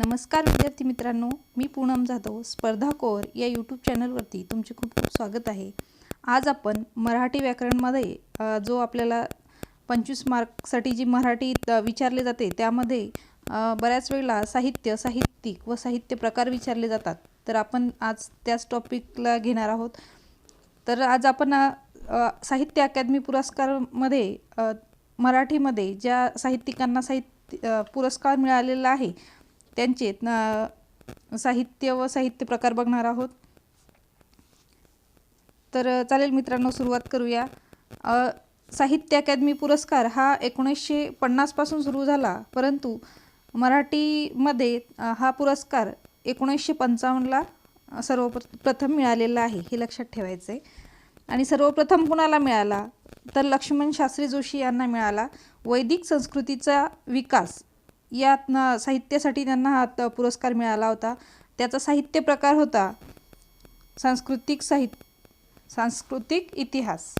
नमस्कार विद्यार्थी मित्रांनो मी पूनम जाधव स्पर्धा कोर या यूट्यूब चॅनलवरती तुमचे खूप खूप स्वागत आहे. आज आपण मराठी व्याकरणमध्ये जो आपल्याला पंचवीस मार्कसाठी जी मराठी विचारले जाते त्यामध्ये बऱ्याच वेळेला साहित्य साहित्यिक व साहित्य प्रकार विचारले जातात. तर आपण आज त्याच टॉपिकला घेणार आहोत. तर आज आपण साहित्य अकादमी पुरस्कारमध्ये मराठीमध्ये ज्या साहित्यिकांना साहित्य पुरस्कार मिळालेला आहे त्यांचे साहित्य व साहित्य प्रकार बघणार आहोत. तर चालेल मित्रांनो सुरुवात करूया. साहित्य अकादमी पुरस्कार हा एकोणीसशे पन्नासपासून सुरू झाला परंतु मराठीमध्ये हा पुरस्कार एकोणीसशे पंचावन्नला सर्वप्रथम सर्वप्र प्रथम मिळालेला आहे हे लक्षात ठेवायचं आहे आणि सर्वप्रथम कुणाला मिळाला? तर लक्ष्मण शास्त्री जोशी यांना मिळाला. वैदिक संस्कृतीचा विकास यात साहित्यासाठी त्यांना हा त- पुरस्कार मिळाला होता. त्याचा साहित्य प्रकार होता सांस्कृतिक साहित्य सांस्कृतिक इतिहास.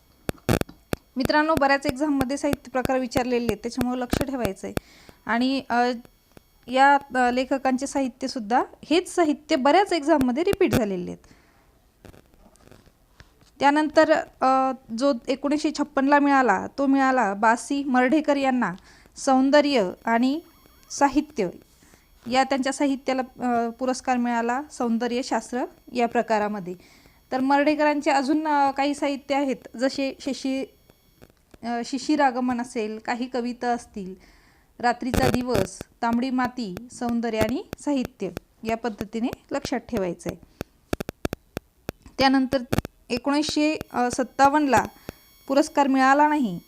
मित्रांनो बऱ्याच एक्झाममध्ये साहित्य प्रकार विचारलेले आहेत त्याच्यामुळे लक्ष ठेवायचं आहे आणि या लेखकांचे साहित्यसुद्धा हेच साहित्य बऱ्याच एक्झाममध्ये रिपीट झालेले आहेत. त्यानंतर जो एकोणीसशे छप्पनला मिळाला तो मिळाला बासी मर्ढेकर यांना. सौंदर्य आणि साहित्य. या त्यांच्या साहित्याला पुरस्कार मिळाला सौंदर्यशास्त्र या प्रकारामध्ये. तर मर्डेकरांचे अजून काही साहित्य आहेत. जसे शशी शिशिरागमन असेल काही कविता असतील रात्रीचा दिवस तांबडी माती सौंदर्य आणि साहित्य या पद्धतीने लक्षात ठेवायचं आहे त्यानंतर एकोणीसशे सत्तावन्नला पुरस्कार मिळाला नाही.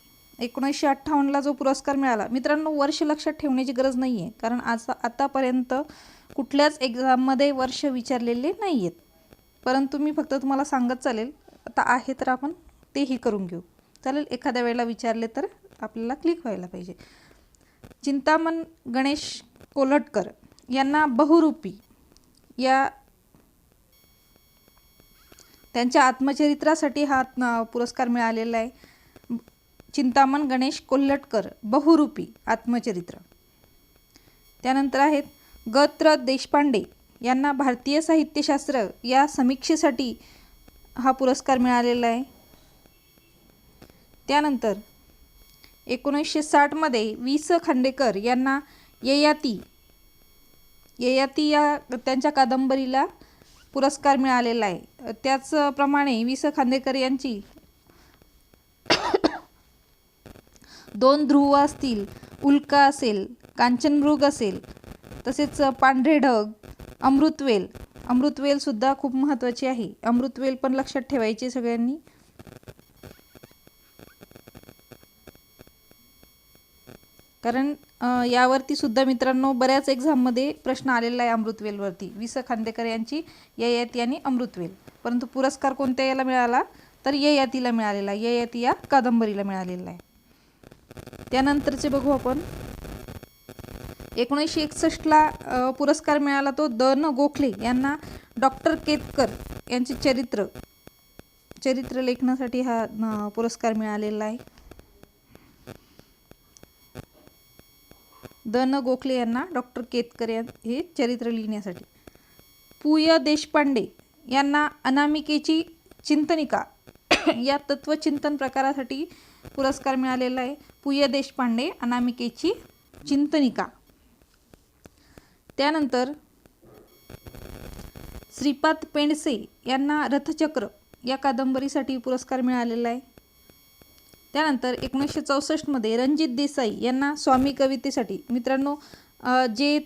एकोणीसशे अठ्ठावन्नला जो पुरस्कार मिळाला मित्रांनो वर्ष लक्षात ठेवण्याची गरज नाही आहे कारण आज आतापर्यंत कुठल्याच एक्झाममध्ये वर्ष विचारलेले नाही आहेत परंतु मी फक्त तुम्हाला सांगत चालेल आता आहे तर आपण तेही करून घेऊ. चालेल एखाद्या वेळेला विचारले तर आपल्याला क्लिक व्हायला पाहिजे. चिंतामण गणेश कोलटकर यांना बहुरूपी या त्यांच्या आत्मचरित्रासाठी हा पुरस्कार मिळालेला आहे. चिंतामण गणेश कोल्हटकर बहुरूपी आत्मचरित्र. त्यानंतर आहेत गत्र देशपांडे यांना भारतीय साहित्यशास्त्र या समीक्षेसाठी हा पुरस्कार मिळालेला आहे. त्यानंतर एकोणीसशे साठमध्ये वि स खांडेकर यांना ययाती ययाती या त्यांच्या कादंबरीला पुरस्कार मिळालेला आहे. त्याचप्रमाणे वि स खांडेकर यांची दोन ध्रुव असतील उल्का असेल कांचनमृग असेल तसेच पांढरे ढग अमृतवेल. अमृतवेलसुद्धा खूप महत्त्वाची आहे. अमृतवेल पण लक्षात ठेवायची सगळ्यांनी. कारण यावरती सुद्धा मित्रांनो बऱ्याच एक्झाममध्ये प्रश्न आलेला आहे अमृतवेलवरती. वि स खांदेकर यांची ययाती आणि अमृतवेल. परंतु पुरस्कार कोणत्या याला मिळाला? तर ययातीला मिळालेला ययाती या कादंबरीला मिळालेला आहे. त्यानंतरचे बघू आपण. एकोणीसशे एकसष्टला पुरस्कार मिळाला तो द न गोखले यांना डॉक्टर केतकर यांचे चरित्र. चरित्र लेखनासाठी हा पुरस्कार मिळालेला आहे. द न गोखले यांना डॉक्टर केतकर यां हे चरित्र लिहिण्यासाठी. पु य देशपांडे यांना अनामिकेची चिंतनिका या तत्वचिंतन प्रकारासाठी पुरस्कार मिळालेला आहे. पु य देशपांडे अनामिकेची चिंतनिका. त्यानंतर श्रीपाद पेंडसे यांना रथचक्र या कादंबरीसाठी पुरस्कार मिळालेला आहे. त्यानंतर एकोणीसशे चौसष्टमध्ये रणजित देसाई यांना स्वामी कवितेसाठी. मित्रांनो जे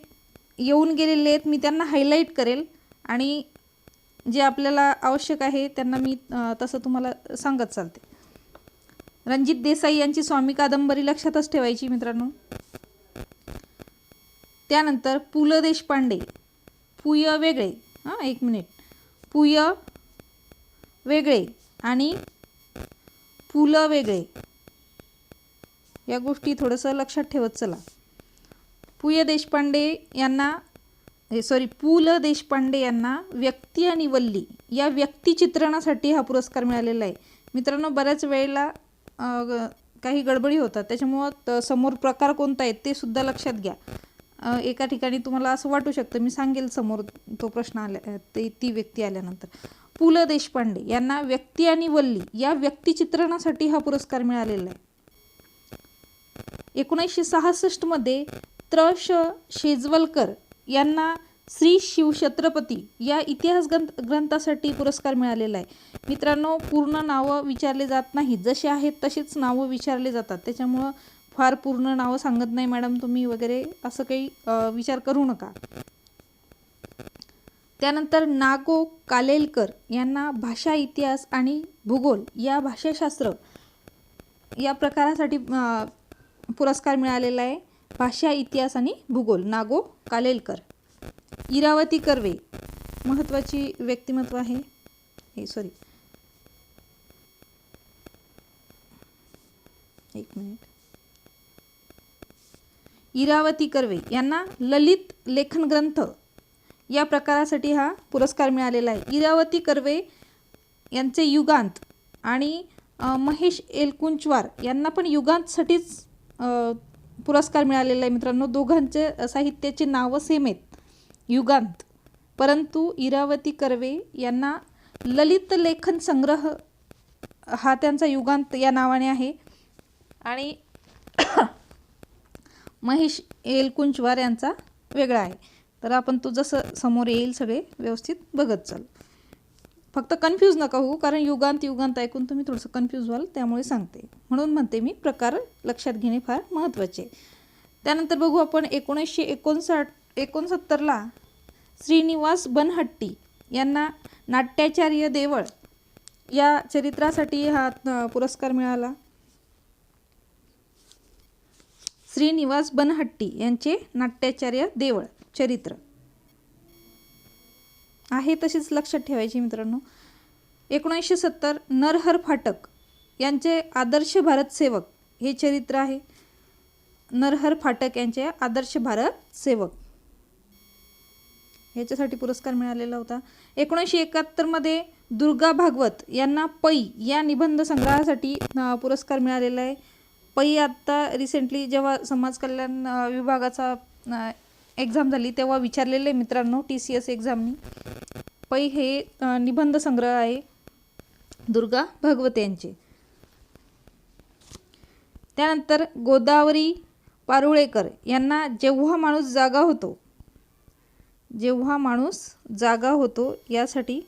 येऊन गेलेले आहेत मी त्यांना हायलाईट करेल आणि जे आपल्याला आवश्यक आहे त्यांना मी तसं तुम्हाला सांगत चालते. रणजित देसाई यांची स्वामी कादंबरी लक्षातच ठेवायची मित्रांनो. त्यानंतर पु ल देशपांडे पुय वेगळे हां एक मिनिट. पुय वेगळे आणि पु ल वेगळे. या गोष्टी थोडंसं लक्षात ठेवत चला. पु य देशपांडे यांना हे सॉरी पु ल देशपांडे यांना व्यक्ती आणि वल्ली या व्यक्तिचित्रणासाठी हा पुरस्कार मिळालेला आहे. मित्रांनो बऱ्याच वेळेला काही गडबडी होतात. त्याच्यामुळं समोर प्रकार कोणता आहे ते सुद्धा लक्षात घ्या. एका ठिकाणी तुम्हाला असं वाटू शकतं मी सांगेल समोर तो प्रश्न आल्या ते ती व्यक्ती आल्यानंतर. पु ल देशपांडे यांना व्यक्ती आणि वल्ली या व्यक्तिचित्रणासाठी हा पुरस्कार मिळालेला आहे. एकोणीसशे सहासष्टमध्ये त्र श शेजवलकर यांना श्री शिवछत्रपती या इतिहास ग्रंथ ग्रंथासाठी पुरस्कार मिळालेला आहे. मित्रांनो पूर्ण नावं विचारले जात नाहीत. जसे आहेत तसेच नावं विचारले जातात. त्याच्यामुळं फार पूर्ण नावं सांगत नाही मॅडम तुम्ही वगैरे असं काही विचार करू नका. त्यानंतर नागो कालेलकर यांना भाषा इतिहास आणि भूगोल या भाषाशास्त्र या प्रकारासाठी पुरस्कार मिळालेला आहे. भाषा इतिहास आणि भूगोल. नागो कालेलकर. इरावती कर्वे महत्त्वाची व्यक्तिमत्व आहे. हे सॉरी एक मिनिट इरावती कर्वे यांना ललित लेखन ग्रंथ या प्रकारासाठी हा पुरस्कार मिळालेला आहे. इरावती कर्वे यांचे युगांत आणि महेश एलकुंचवार यांना पण युगांतसाठीच पुरस्कार मिळालेला आहे मित्रांनो. दोघांचे साहित्याचे नावं सेम आहेत. युगांत. परंतु इरावती कर्वे यांना ललित लेखन संग्रह हा त्यांचा युगांत या नावाने आहे. आणि महेश एलकुंचवार यांचा वेगळा आहे. तर आपण तो जसं समोर येईल सगळे व्यवस्थित बघत चाल. फक्त कन्फ्यूज नका होऊ कारण युगांत युगांत ऐकून तुम्ही थोडंसं कन्फ्यूज व्हाल त्यामुळे सांगते. म्हणून म्हणते मी प्रकार लक्षात घेणे फार महत्त्वाचे. त्यानंतर बघू आपण एकोणीसशे एकोणसाठ एकोणसत्तरला श्रीनिवास बनहट्टी यांना नाट्याचार्य देवळ या चरित्रासाठी हा पुरस्कार मिळाला. श्रीनिवास बनहट्टी यांचे नाट्याचार्य देवळ चरित्र. आहे तशीच लक्षात ठेवायची मित्रांनो. एकोणीसशे सत्तर नरहर फाटक यांचे आदर्श भारत सेवक हे चरित्र आहे. नरहर फाटक यांचे आदर्श भारत सेवक. ह्याच्यासाठी पुरस्कार मिळालेला होता. एकोणीसशे एकाहत्तरमध्ये दुर्गा भागवत यांना पै या निबंध संग्रहासाठी पुरस्कार मिळालेला आहे. पै आत्ता रिसेंटली जेव्हा समाज कल्याण विभागाचा एक्झाम झाली तेव्हा विचारलेले मित्रांनो टी सी एस एक्झामनी पै हे निबंध संग्रह आहे दुर्गा भागवत यांचे. त्यानंतर गोदावरी पारुळेकर यांना जेव्हा माणूस जागा होतो जेव्हा माणूस जागा होतो यासाठी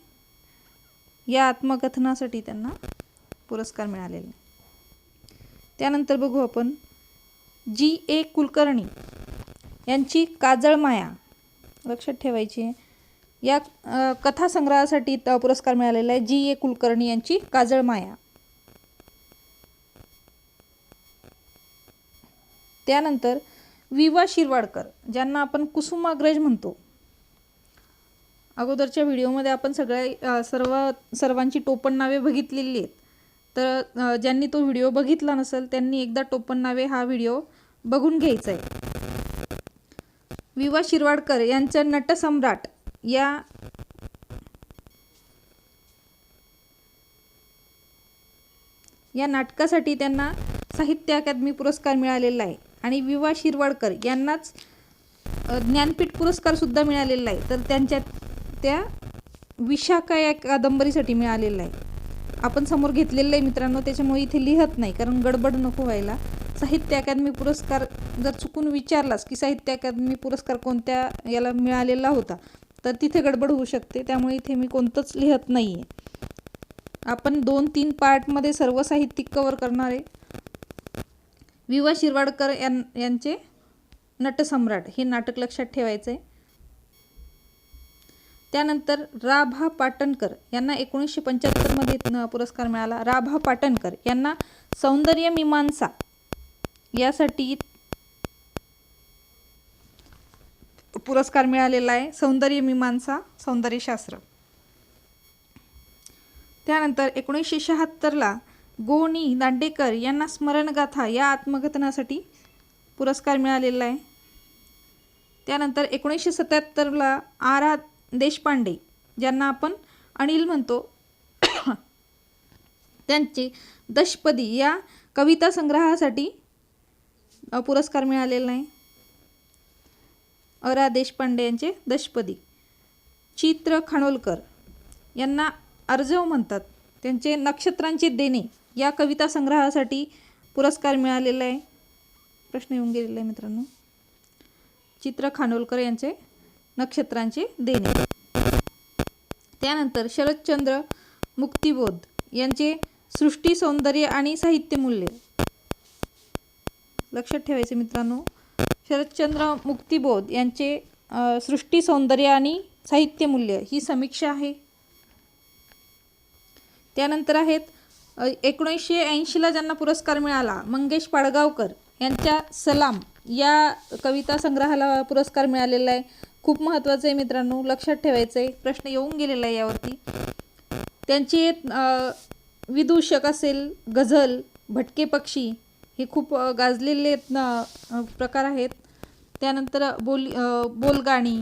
या आत्मकथनासाठी त्यांना पुरस्कार मिळालेला आहे. त्यानंतर बघू आपण जी ए कुलकर्णी यांची काजळ माया लक्षात ठेवायची आहे या कथासंग्रहासाठी त- पुरस्कार मिळालेला आहे जी ए कुलकर्णी यांची काजळ माया त्यानंतर विवा शिरवाडकर ज्यांना आपण कुसुमाग्रज म्हणतो अगोदरच्या व्हिडिओमध्ये आपण सगळ्या सर्व सर्वांची टोपण नावे बघितलेली आहेत. तर ज्यांनी तो व्हिडिओ बघितला नसेल त्यांनी एकदा टोपण नावे हा व्हिडिओ बघून घ्यायचा आहे. विवा शिरवाडकर यांचं नटसम्राट या या नाटकासाठी त्यांना साहित्य अकादमी पुरस्कार मिळालेला आहे. आणि विवा शिरवाडकर यांनाच ज्ञानपीठ पुरस्कार सुद्धा मिळालेला आहे. तर त्यांच्या त्या विशाखा या कादंबरीसाठी मिळालेला आहे. आपण समोर घेतलेलं आहे मित्रांनो त्याच्यामुळे इथे लिहत नाही कारण गडबड नको व्हायला. साहित्य अकादमी पुरस्कार जर चुकून विचारलास की साहित्य अकादमी पुरस्कार कोणत्या याला मिळालेला होता तर तिथे गडबड होऊ शकते. त्यामुळे इथे मी कोणतंच लिहत नाही आहे आपण दोन तीन पार्टमध्ये सर्व साहित्यिक कवर करणार आहे. विवा शिरवाडकर यां यांचे नटसम्राट हे नाटक लक्षात ठेवायचं आहे त्यानंतर राभा पाटणकर यांना एकोणीसशे पंच्याहत्तरमध्ये पुरस्कार मिळाला. राभा पाटणकर यांना सौंदर्य मीमांसा यासाठी पुरस्कार मिळालेला आहे. सौंदर्य मीमांसा सौंदर्यशास्त्र त्यानंतर एकोणीसशे शहात्तरला गोणी दांडेकर यांना स्मरणगाथा या आत्मकथनासाठी पुरस्कार मिळालेला आहे. त्यानंतर एकोणीसशे सत्याहत्तरला आरा देशपांडे ज्यांना आपण अनिल म्हणतो त्यांचे दशपदी या कविता संग्रहासाठी पुरस्कार मिळालेला आहे अरा देशपांडे यांचे दशपदी. चित्र खानोलकर यांना अर्जव म्हणतात. त्यांचे नक्षत्रांचे देणे या कविता संग्रहासाठी पुरस्कार मिळालेला आहे. प्रश्न येऊन गेलेला आहे मित्रांनो. चित्र खानोलकर यांचे नक्षत्रांचे देणे. त्यानंतर शरदचंद्र मुक्तिबोध यांचे सृष्टी सौंदर्य आणि साहित्य मूल्य लक्षात ठेवायचे मित्रांनो शरदचंद्र मुक्तिबोध यांचे सृष्टी सौंदर्य आणि साहित्य मूल्य ही समीक्षा आहे. त्यानंतर आहेत एकोणीसशे ऐंशीला ज्यांना पुरस्कार मिळाला मंगेश पाडगावकर यांच्या सलाम. या कविता संग्रहाला पुरस्कार मिळालेला आहे. खूप महत्त्वाचं आहे मित्रांनो लक्षात ठेवायचं आहे प्रश्न येऊन गेलेला आहे यावरती. त्यांचे विदूषक असेल गझल भटके पक्षी हे खूप गाजलेले प्रकार आहेत. त्यानंतर बोल बोलगाणी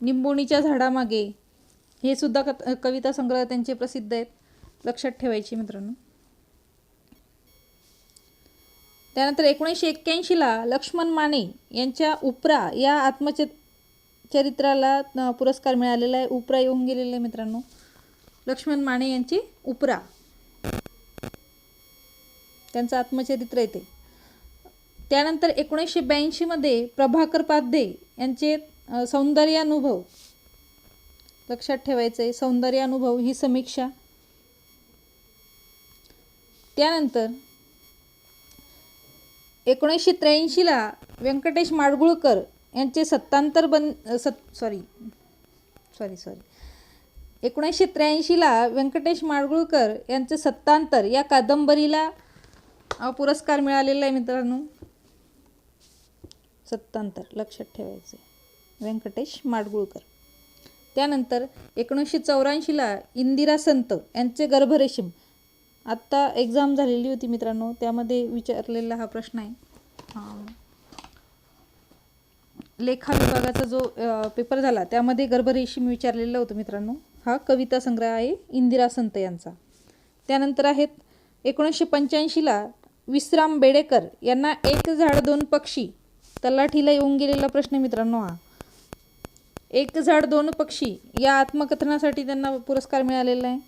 निंबोणीच्या झाडामागे हे सुद्धा क कविता संग्रह त्यांचे प्रसिद्ध आहेत. लक्षात ठेवायचे मित्रांनो. त्यानंतर एकोणीसशे एक्क्याऐंशीला लक्ष्मण माने यांच्या उपरा या आत्मच चरित्राला पुरस्कार मिळालेला आहे. उपरा येऊन गेलेला आहे मित्रांनो. लक्ष्मण माने यांची उपरा. त्यांचं आत्मचरित्र येते त्यानंतर एकोणीसशे ब्याऐंशीमध्ये प्रभाकर पाध्ये यांचे सौंदर्यानुभव. लक्षात ठेवायचं आहे सौंदर्यानुभव ही समीक्षा. त्यानंतर एकोणीसशे त्र्याऐंशीला व्यंकटेश माडगुळकर यांचे सत्तांतर बन सत सॉरी सॉरी सॉरी एकोणीसशे त्र्याऐंशीला व्यंकटेश माडगुळकर यांचे सत्तांतर या कादंबरीला पुरस्कार मिळालेला आहे मित्रांनो. सत्तांतर लक्षात ठेवायचे. व्यंकटेश माडगुळकर. त्यानंतर एकोणीसशे चौऱ्याऐंशीला इंदिरा संत यांचे गर्भरेशीम आत्ता एक्झाम झालेली होती मित्रांनो त्यामध्ये विचारलेला हा प्रश्न आहे. लेखा विभागाचा जो पेपर झाला त्यामध्ये गर्भरेशीम विचारलेलं होतं मित्रांनो. हा कविता संग्रह आहे इंदिरा संत यांचा. त्यानंतर आहेत एकोणीसशे पंच्याऐंशीला विश्राम बेडेकर यांना एक झाड दोन पक्षी तलाठीला येऊन गेलेला प्रश्न मित्रांनो हा. एक झाड दोन पक्षी या आत्मकथनासाठी त्यांना पुरस्कार मिळालेला आहे.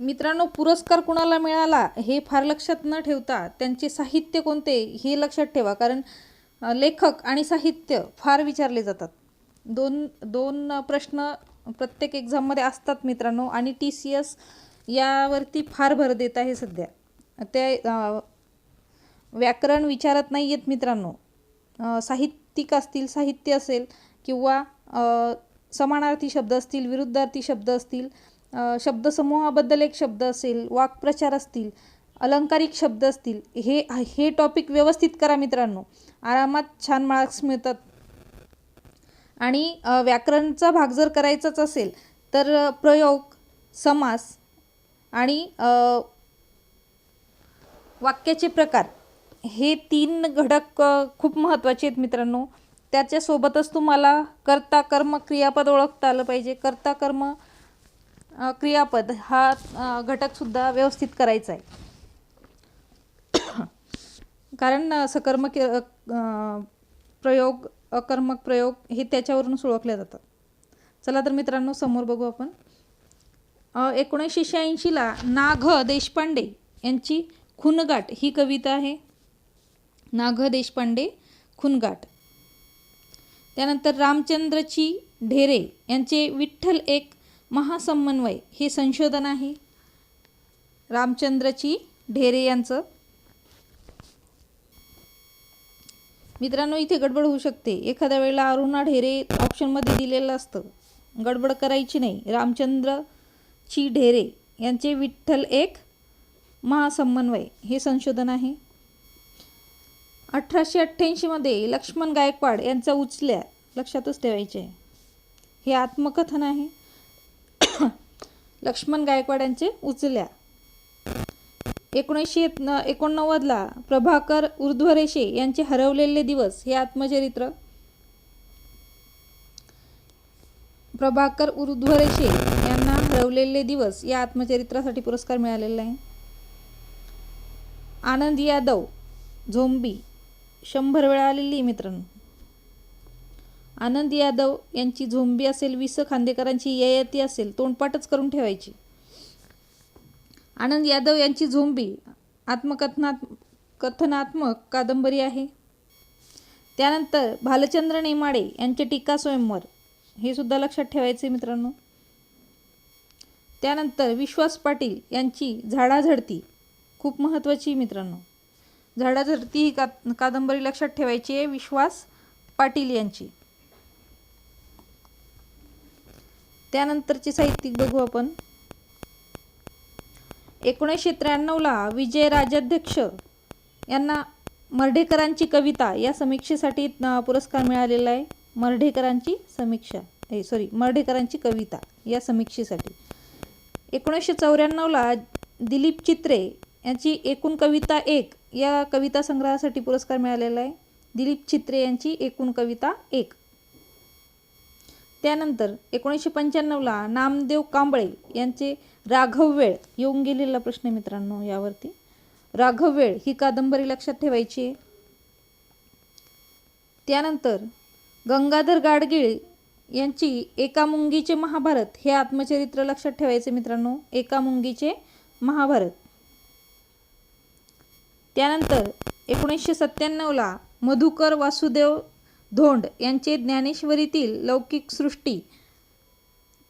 मित्रांनो पुरस्कार कुणाला मिळाला हे फार लक्षात न ठेवता त्यांचे साहित्य कोणते हे लक्षात ठेवा. कारण लेखक आणि साहित्य फार विचारले जातात. दोन दोन प्रश्न प्रत्येक एक्झाममध्ये असतात मित्रांनो आणि टी सी एस यावरती फार भर देत आहे सध्या. ते व्याकरण विचारत नाही आहेत मित्रांनो साहित्यिक असतील साहित्य असेल किंवा समानार्थी शब्द असतील विरुद्धार्थी शब्द असतील शब्दसमूहाबद्दल एक शब्द असेल वाक्प्रचार असतील अलंकारिक शब्द असतील हे हे टॉपिक व्यवस्थित करा मित्रांनो. आरामात छान मार्क्स मिळतात. आणि व्याकरणचा भाग जर करायचाच असेल तर प्रयोग समास आणि वाक्याचे प्रकार हे तीन घटक खूप महत्त्वाचे आहेत मित्रांनो. त्याच्यासोबतच तुम्हाला कर्ता कर्म क्रियापद ओळखता आलं पाहिजे. कर्ता कर्म क्रियापद हा घटकसुद्धा व्यवस्थित करायचा आहे. कारण सकर्मक प्रयोग अकर्मक प्रयोग हे त्याच्यावरूनच ओळखले जातात. चला तर मित्रांनो समोर बघू आपण. एकोणीसशे शहाऐंशीला नाघ देशपांडे यांची खुनगाट ही कविता आहे. नाघ देशपांडे खुनगाट. त्यानंतर रामचंद्रची ढेरे यांचे विठ्ठल एक महासमन्वय हे संशोधन आहे. रामचंद्रची ढेरे यांचं. मित्रांनो इथे गडबड होऊ शकते. एखाद्या वेळेला अरुणा ढेरे ऑप्शनमध्ये दिलेलं असतं. गडबड करायची नाही. रामचंद्रची ढेरे यांचे विठ्ठल एक महासमन्वय हे संशोधन आहे. अठराशे अठ्ठ्याऐंशीमध्ये लक्ष्मण गायकवाड यांचा उचल्या लक्षातच ठेवायचे. हे आत्मकथन आहे. लक्ष्मण गायकवाड यांचे उचल्या. एकोणीसशे एकोणनव्वदला प्रभाकर ऊर्ध्वरेषे यांचे हरवलेले दिवस हे आत्मचरित्र. प्रभाकर ऊर्ध्वरेषे यांना हरवलेले दिवस या आत्मचरित्रासाठी पुरस्कार मिळालेला आहे. आनंद यादव झोंबी शंभर वेळा आलेली मित्रांनो. आनंद यादव यांची झोंबी असेल विस खांदेकरांची ययाती असेल तोंडपाठच करून ठेवायची. आनंद यादव यांची झोंबी आत्मकथनात कथनात्मक कादंबरी आहे. त्यानंतर भालचंद्र नेमाडे यांचे टीका स्वयंवर. हे सुद्धा लक्षात ठेवायचे मित्रांनो. त्यानंतर विश्वास पाटील यांची झाडाझडती. खूप महत्त्वाची मित्रांनो. झाडाझडती ही का कादंबरी लक्षात ठेवायची आहे विश्वास पाटील यांची. त्यानंतरचे साहित्यिक बघू आपण. एकोणीसशे त्र्याण्णवला विजय राजाध्यक्ष यांना मर्ढेकरांची कविता या समीक्षेसाठी पुरस्कार मिळालेला आहे. मर्ढेकरांची समीक्षा ए सॉरी मर्ढेकरांची कविता या समीक्षेसाठी. एकोणीसशे चौऱ्याण्णवला दिलीप चित्रे यांची एकूण कविता एक या कविता संग्रहासाठी पुरस्कार मिळालेला आहे. दिलीप चित्रे यांची एकूण कविता एक. त्यानंतर एकोणीसशे पंच्याण्णवला नामदेव कांबळे यांचे राघव वेळ येऊन गेलेला प्रश्न मित्रांनो यावरती. राघव वेळ ही कादंबरी लक्षात ठेवायची आहे. त्यानंतर गंगाधर गाडगीळ यांची एका मुंगीचे महाभारत हे आत्मचरित्र लक्षात ठेवायचे मित्रांनो. एका मुंगीचे महाभारत. त्यानंतर एकोणीसशे सत्त्याण्णवला मधुकर वासुदेव धोंड यांचे ज्ञानेश्वरीतील लौकिक सृष्टी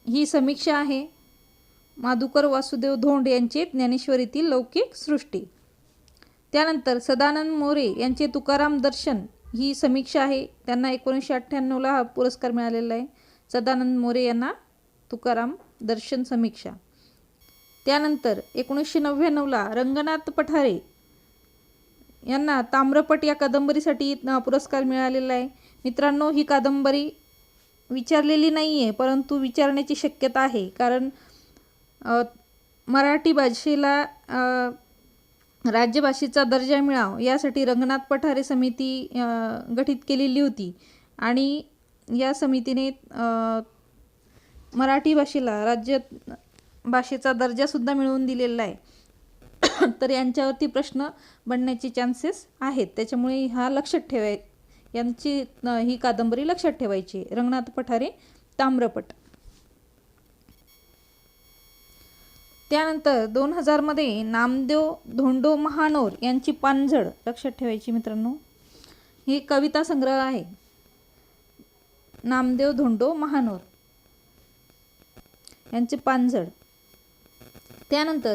ही समीक्षा आहे. माधुकर वासुदेव धोंड यांचे ज्ञानेश्वरीतील लौकिक सृष्टी. त्यानंतर सदानंद मोरे यांचे तुकाराम दर्शन ही समीक्षा आहे. त्यांना एकोणीसशे अठ्ठ्याण्णवला हा पुरस्कार मिळालेला आहे. सदानंद मोरे यांना तुकाराम दर्शन समीक्षा. त्यानंतर एकोणीसशे नव्याण्णवला रंगनाथ पठारे यांना ताम्रपट या कादंबरीसाठी पुरस्कार मिळालेला आहे. मित्रांनो ही कादंबरी विचारलेली नाही आहे परंतु विचारण्याची शक्यता आहे. कारण मराठी भाषेला राज्यभाषेचा दर्जा मिळावा यासाठी रंगनाथ पठारे समिती गठीत केलेली होती. आणि या समितीने मराठी भाषेला राज्य भाषेचा दर्जासुद्धा मिळवून दिलेला आहे. तर यांच्यावरती प्रश्न बनण्याचे चान्सेस आहेत. त्याच्यामुळे हा लक्षात ठेवाय यांची ही कादंबरी लक्षात ठेवायची. रंगनाथ पठारे ताम्रपट. त्यानंतर दोन हजारमध्ये नामदेव धोंडो महानोर यांची पानझड लक्षात ठेवायची मित्रांनो. ही कविता संग्रह आहे. नामदेव धोंडो महानोर यांचे पानझड. त्यानंतर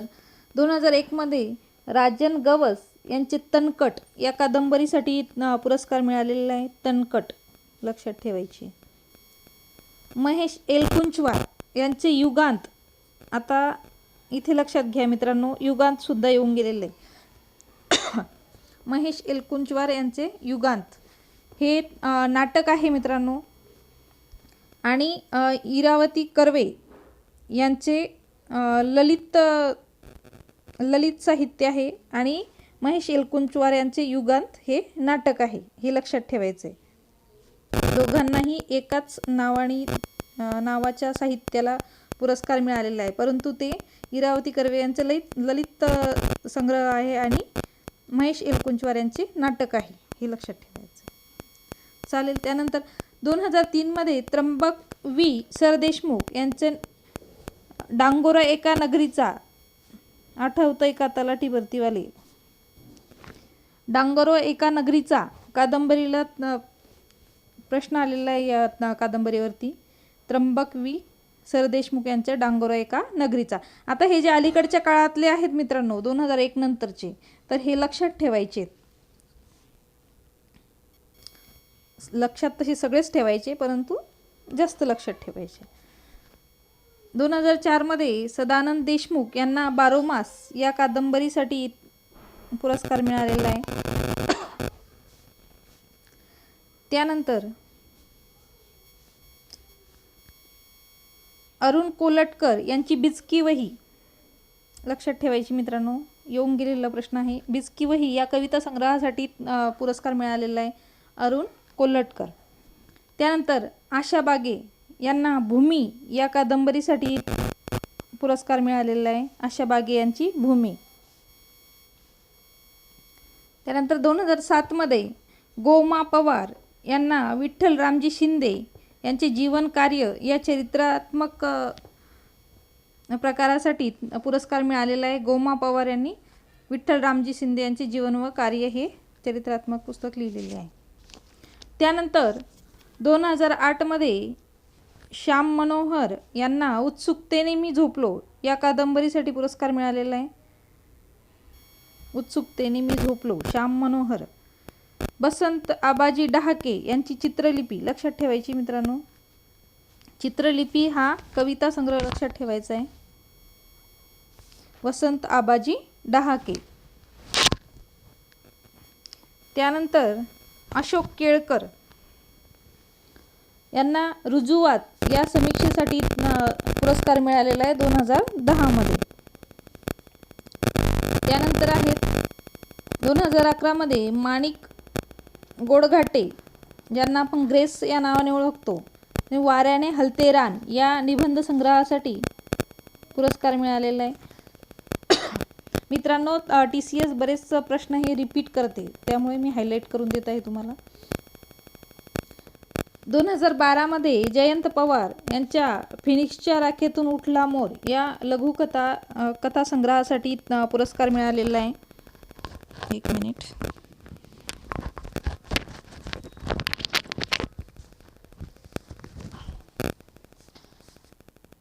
दोन हजार एकमध्ये राजन गवस यांचे तनकट या कादंबरीसाठी पुरस्कार मिळालेला आहे तनकट लक्षात ठेवायची. महेश एलकुंचवार यांचे युगांत आता इथे लक्षात घ्या मित्रांनो युगांतसुद्धा येऊन गेलेले. आहे महेश एलकुंचवार यांचे युगांत. हे नाटक आहे मित्रांनो. आणि इरावती कर्वे यांचे ललित ललित साहित्य आहे. आणि महेश एलकुंचवार यांचे युगांत हे नाटक आहे हे लक्षात ठेवायचं आहे दोघांनाही एकाच नावाने नावाच्या साहित्याला पुरस्कार मिळालेला आहे. परंतु ते इरावती कर्वे यांचे ललित ललित संग्रह आहे आणि महेश एलकुंचवार यांचे नाटक आहे हे लक्षात ठेवायचं चालेल त्यानंतर दोन हजार तीनमध्ये त्र्यंबक वी सरदेशमुख यांचे डांगोरा एका नगरीचा आठवतं एका तलाठी भरतीवाले डांगरो एका नगरीचा कादंबरीला प्रश्न आलेला आहे या कादंबरीवरती. त्र्यंबक वी. सरदेशमुख यांच्या डांगोरा एका नगरीचा. आता हे जे अलीकडच्या काळातले आहेत मित्रांनो दोन हजार एक नंतरचे तर हे लक्षात ठेवायचे. लक्षात तसे सगळेच ठेवायचे परंतु जास्त लक्षात ठेवायचे. दोन हजार चारमध्ये सदानंद देशमुख यांना बारोमास या कादंबरीसाठी पुरस्कार मिळालेला आहे. त्यानंतर अरुण कोलटकर यांची बिचकी वही. लक्षात ठेवायची मित्रांनो येऊन गेलेला प्रश्न आहे. बिचकी वही या कविता संग्रहासाठी पुरस्कार मिळालेला आहे अरुण कोल्हटकर त्यानंतर आशा बागे यांना भूमी या कादंबरीसाठी पुरस्कार मिळालेला आहे. आशा बागे यांची भूमी. त्यानंतर दोन हजार सातमध्ये गोमा पवार यांना विठ्ठल रामजी शिंदे यांचे जीवन कार्य या चरित्रात्मक प्रकारासाठी पुरस्कार मिळालेला आहे. गोमा पवार यांनी विठ्ठल रामजी शिंदे यांचे जीवन व कार्य हे चरित्रात्मक पुस्तक लिहिलेले आहे. त्यानंतर दोन हजार आठमध्ये श्याम मनोहर यांना उत्सुकतेने मी झोपलो या कादंबरीसाठी पुरस्कार मिळालेला आहे. उत्सुकतेने मी झोपलो. श्याम मनोहर बसंत आबाजी डहाके यांची चित्रलिपी. लक्षात ठेवायची मित्रांनो. चित्रलिपी हा कविता संग्रह लक्षात ठेवायचा आहे. वसंत आबाजी डहाके. त्यानंतर अशोक केळकर यांना रुजुवात या समीक्षेसाठी पुरस्कार मिळालेला आहे दोन हजार दहामध्ये त्यानंतर आहेत दोन हजार अकरामध्ये माणिक गोडघाटे ज्यांना आपण ग्रेस या नावाने ओळखतो वाऱ्याने हलते रान या निबंध संग्रहासाठी पुरस्कार मिळालेला आहे. मित्रांनो टी सी एस बरेच प्रश्न हे रिपीट करते त्यामुळे मी हायलाईट करून देत आहे तुम्हाला. दोन हजार बारामध्ये जयंत पवार यांच्या फिनिक्सच्या राखेतून उठला मोर या लघुकथा कथा संग्रहासाठी पुरस्कार मिळालेला आहे. एक मिनिट.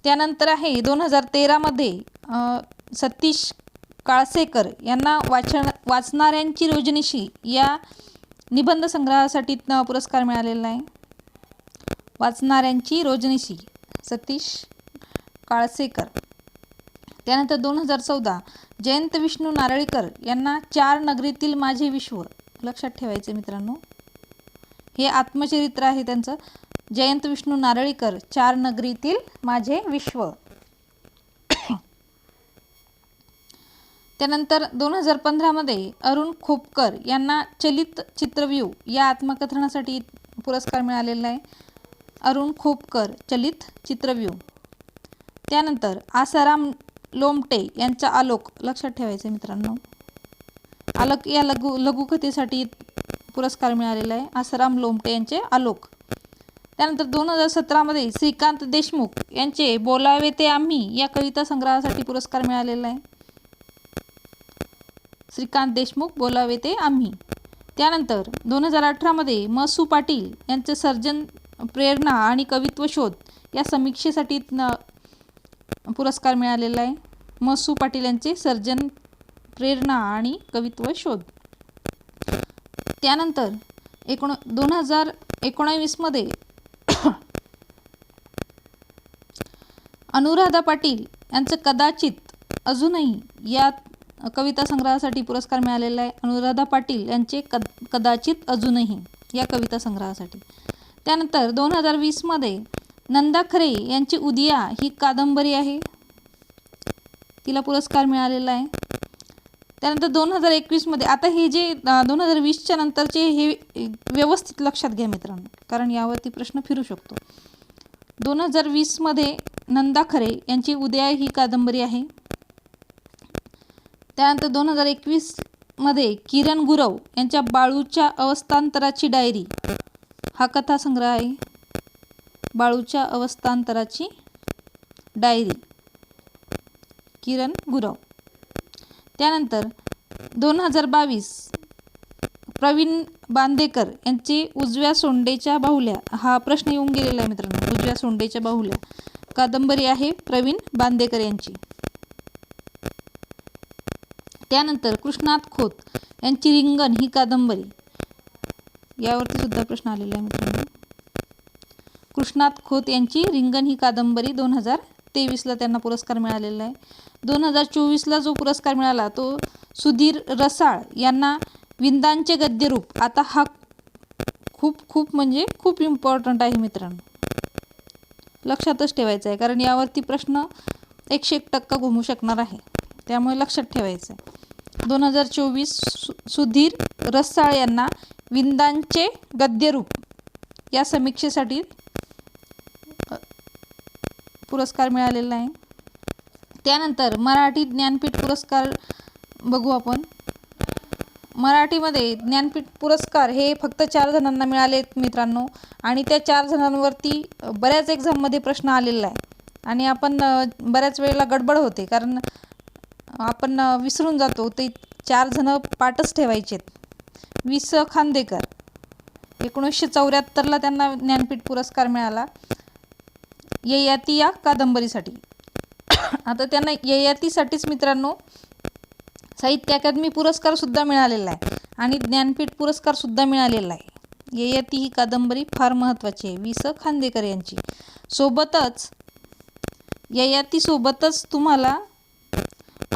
त्यानंतर आहे दोन हजार तेरामध्ये सतीश काळसेकर यांना वाचन वाचणाऱ्यांची रोजनिशी या निबंध संग्रहासाठी पुरस्कार मिळालेला आहे वाचणाऱ्यांची रोजनिशी सतीश काळसेकर. त्यानंतर दोन हजार चौदा जयंत विष्णू नारळीकर यांना चार नगरीतील माझे विश्व लक्षात ठेवायचे मित्रांनो. हे आत्मचरित्र आहे त्यांचं. जयंत विष्णू नारळीकर चार नगरीतील माझे विश्व. त्यानंतर दोन हजार पंधरामध्ये अरुण खोपकर यांना चलित चित्रव्यू या आत्मकथनासाठी पुरस्कार मिळालेला आहे. अरुण खोपकर चलित चित्रव्यू. त्यानंतर आसाराम लोमटे यांचा आलोक. लक्षात ठेवायचं मित्रांनो. आलोक या लघु लघुकथेसाठी पुरस्कार मिळालेला आहे. आसाराम लोमटे यांचे आलोक. त्यानंतर दोन हजार सतरामध्ये श्रीकांत देशमुख यांचे बोलावे ते आम्ही या कविता संग्रहासाठी पुरस्कार मिळालेला आहे. श्रीकांत देशमुख बोलावे ते आम्ही. त्यानंतर दोन हजार अठरामध्ये मसू पाटील यांचे सर्जन प्रेरणा आणि कवित्व शोध या समीक्षेसाठी पुरस्कार मिळालेला आहे. मसू पाटील यांचे सर्जन प्रेरणा आणि कवित्व शोध. त्यानंतर एकोण दोन हजार एकोणावीसमध्ये अनुराधा पाटील यांचं कदाचित अजूनही या कविता संग्रहासाठी पुरस्कार मिळालेला आहे. अनुराधा पाटील यांचे कद कदाचित अजूनही या कविता संग्रहासाठी. त्यानंतर दोन हजार वीसमध्ये नंदा खरे यांची उदिया ही कादंबरी आहे. तिला पुरस्कार मिळालेला आहे. त्यानंतर दोन हजार एकवीसमध्ये आता हे जे दोन हजार वीसच्या नंतरचे हे व्यवस्थित लक्षात घ्या मित्रांनो कारण यावरती प्रश्न फिरू शकतो. दोन हजार वीसमध्ये नंदा खरे यांची उदया ही कादंबरी आहे. त्यानंतर दोन हजार एकवीसमध्ये किरण गुरव यांच्या बाळूच्या अवस्थांतराची डायरी हा कथासंग्रह आहे. बाळूच्या अवस्थांतराची डायरी. किरण गुरव. त्यानंतर दोन हजार बावीस प्रवीण बांदेकर यांची उजव्या सोंडेच्या बाहुल्या. हा प्रश्न येऊन गेलेला आहे मित्रांनो. उजव्या सोंडेच्या बाहुल्या. कादंबरी आहे प्रवीण बांदेकर यांची. त्यानंतर कृष्णात खोत यांची रिंगण ही कादंबरी. यावरती सुद्धा प्रश्न आलेला आहे मित्रांनो. कृष्णात खोत यांची रिंगण ही कादंबरी दोन हजार तेवीसला त्यांना पुरस्कार मिळालेला आहे. दोन हजार चोवीसला जो पुरस्कार मिळाला तो सुधीर रसाळ यांना विंदांचे गद्यरूप. आता हा खूप खूप म्हणजे खूप इम्पॉर्टंट आहे मित्रांनो. लक्षातच ठेवायचं आहे कारण यावरती प्रश्न एकशे एक टक्का घुमू शकणार आहे. त्यामुळे लक्षात ठेवायचं आहे. दोन हजार चोवीस सु सुधीर रसाळ यांना विंदांचे गद्यरूप या समीक्षेसाठी पुरस्कार मिळालेला आहे त्यानंतर मराठी ज्ञानपीठ पुरस्कार बघू आपण. मराठीमध्ये ज्ञानपीठ पुरस्कार हे फक्त चार जणांना मिळाले मित्रांनो. आणि त्या चार जणांवरती बऱ्याच एक्झाममध्ये प्रश्न आलेला आहे. आणि आपण बऱ्याच वेळेला गडबड होते. कारण आपण विसरून जातो. ते चार जणं पाठच ठेवायचेत. वि स खांदेकर. एकोणीसशे चौऱ्याहत्तरला त्यांना ज्ञानपीठ पुरस्कार मिळाला. ययाती या कादंबरीसाठी. आता त्यांना ययातीसाठीच मित्रांनो साहित्य अकादमी पुरस्कारसुद्धा मिळालेला आहे आणि ज्ञानपीठ पुरस्कारसुद्धा मिळालेला आहे. ययाती ही कादंबरी फार महत्त्वाची आहे. वि स खांदेकर यांची. सोबतच ययातीसोबतच तुम्हाला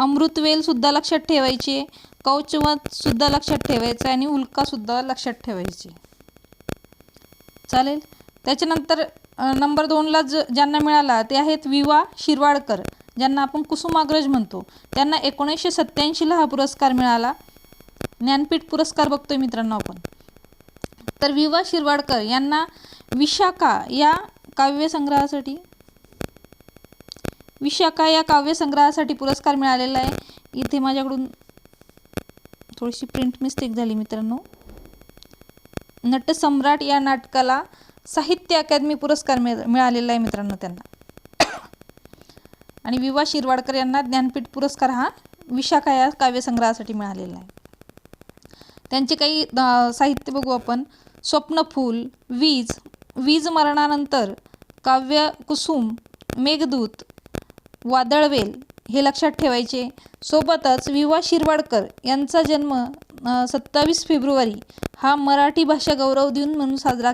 अमृतवेलसुद्धा लक्षात ठेवायची आहे कौचवतसुद्धा लक्षात ठेवायचं आहे आणि उल्कासुद्धा लक्षात ठेवायची चालेल? त्याच्यानंतर नंबर दोनला ज ज्यांना मिळाला ते आहेत विवा शिरवाडकर ज्यांना आपण कुसुमाग्रज म्हणतो. त्यांना एकोणीसशे सत्त्याऐंशीला हा पुरस्कार मिळाला. ज्ञानपीठ पुरस्कार बघतोय मित्रांनो आपण. तर विवा शिरवाडकर यांना विशाखा या काव्यसंग्रहासाठी विशाखा या काव्यसंग्रहासाठी पुरस्कार मिळालेला आहे. इथे माझ्याकडून थोडीशी प्रिंट मिस्टेक झाली मित्रांनो. नटसम्राट या नाटकाला साहित्य अकादमी पुरस्कार मिळ मिळालेला आहे मित्रांनो त्यांना. आणि विवा शिरवाडकर यांना ज्ञानपीठ पुरस्कार हा विशाखा या काव्यसंग्रहासाठी मिळालेला आहे. त्यांचे काही साहित्य बघू आपण. स्वप्नफूल वीज वीज मरणानंतर काव्य कुसुम मेघदूत वादळवेल हे लक्षात ठेवायचे. सोबतच विवा शिरवाडकर यांचा जन्म सत्तावीस फेब्रुवारी हा मराठी भाषा गौरव दिन म्हणून साजरा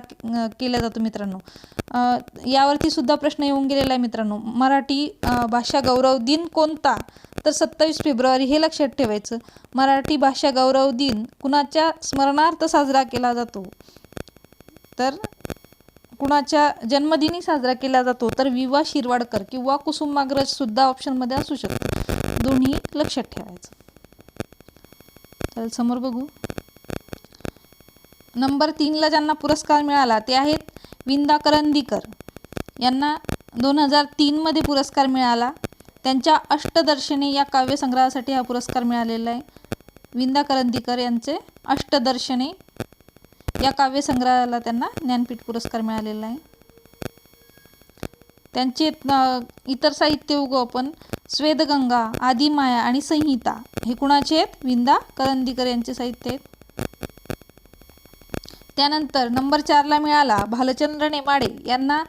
केला जातो मित्रांनो. यावरती सुद्धा प्रश्न येऊन गेलेला आहे मित्रांनो. मराठी भाषा गौरव दिन कोणता? तर सत्तावीस फेब्रुवारी हे लक्षात ठेवायचं. मराठी भाषा गौरव दिन कुणाच्या स्मरणार्थ साजरा केला जातो? तर कुणाच्या जन्मदिनी साजरा केला जातो? तर विवा शिरवाडकर किंवा कुसुमाग्रज सुद्धा ऑप्शनमध्ये असू शकतो. दोन्ही लक्षात ठेवायचं. तर समोर बघू. नंबर तीनला ज्यांना पुरस्कार मिळाला ते आहेत विंदा करंदीकर. यांना दोन हजार तीनमध्ये पुरस्कार मिळाला. त्यांच्या अष्टदर्शने या काव्यसंग्रहासाठी हा पुरस्कार मिळालेला आहे. विंदा करंदीकर यांचे अष्टदर्शने या काव्यसंग्रहाला त्यांना ज्ञानपीठ पुरस्कार मिळालेला आहे. त्यांचे इतर साहित्य उगो आपण स्वेदगंगा आदिमाया आणि संहिता हे कुणाचे आहेत? विंदा करंदीकर यांचे साहित्य आहेत. त्यानंतर नंबर चारला मिळाला भालचंद्र नेमाडे. यांना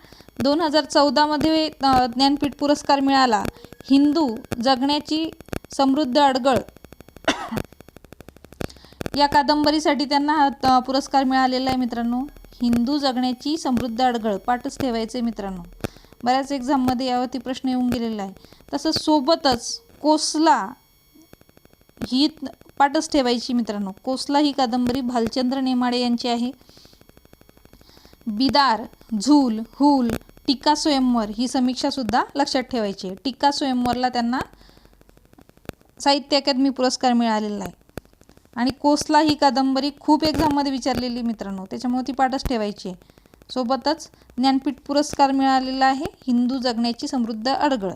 दोन हजार चौदामध्ये ज्ञानपीठ पुरस्कार मिळाला. हिंदू जगण्याची समृद्ध अडगळ. या कादंबरीसाठी त्यांना हा पुरस्कार मिळालेला आहे मित्रांनो. हिंदू जगण्याची समृद्ध अडगळ. पाठच ठेवायचे मित्रांनो. बऱ्याच एक्झाममध्ये यावरती प्रश्न येऊन गेलेला आहे. तसंच सोबतच कोसला ही पाठच ठेवायची मित्रांनो. कोसला ही कादंबरी भालचंद्र नेमाडे यांची आहे. बिदार झूल हुल टीका स्वयंवर ही समीक्षासुद्धा लक्षात ठेवायची आहे. टीका स्वयंवरला त्यांना साहित्य अकादमी पुरस्कार मिळालेला आहे. आणि कोसला ही कादंबरी खूप एक्झाममध्ये विचारलेली मित्रांनो. त्याच्यामुळे ती पाठच ठेवायची आहे. सोबतच ज्ञानपीठ पुरस्कार मिळालेला आहे. हिंदू जगण्याची समृद्ध अडगळ.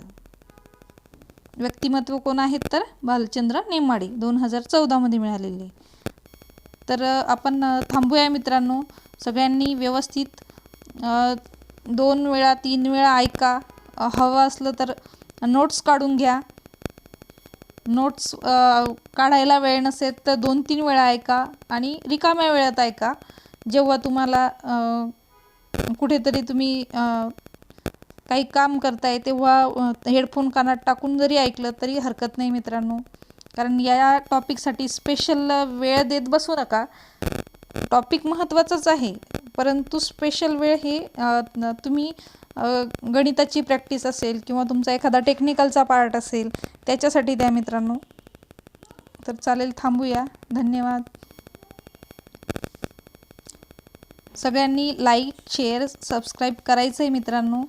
व्यक्तिमत्व कोण आहेत तर? भालचंद्र नेमाडे. दोन हजार चौदामध्ये मिळालेले. तर आपण थांबूया मित्रांनो. सगळ्यांनी व्यवस्थित दोन वेळा तीन वेळा ऐका. हवं असलं तर नोट्स काढून घ्या. नोट्स काढायला वेळ नसेल तर दोन तीन वेळा ऐका आणि रिकाम्या वेळात ऐका. जेव्हा तुम्हाला कुठेतरी तुम्ही काही काम करताय तेव्हा हेडफोन कानात टाकून जरी ऐकलं तरी हरकत नाही मित्रांनो. कारण या टॉपिकसाठी स्पेशल वेळ देत बसू नका. टॉपिक महत्त्वाचंच आहे. परंतु स्पेशल वेळ हे तुम्ही गणिताची प्रॅक्टिस असेल किंवा तुमचा एखादा टेक्निकलचा पार्ट असेल त्याच्यासाठी द्या मित्रांनो. तर चालेल थांबूया. धन्यवाद. सगळ्यांनी लाईक शेअर सबस्क्राईब करायचं आहे मित्रांनो.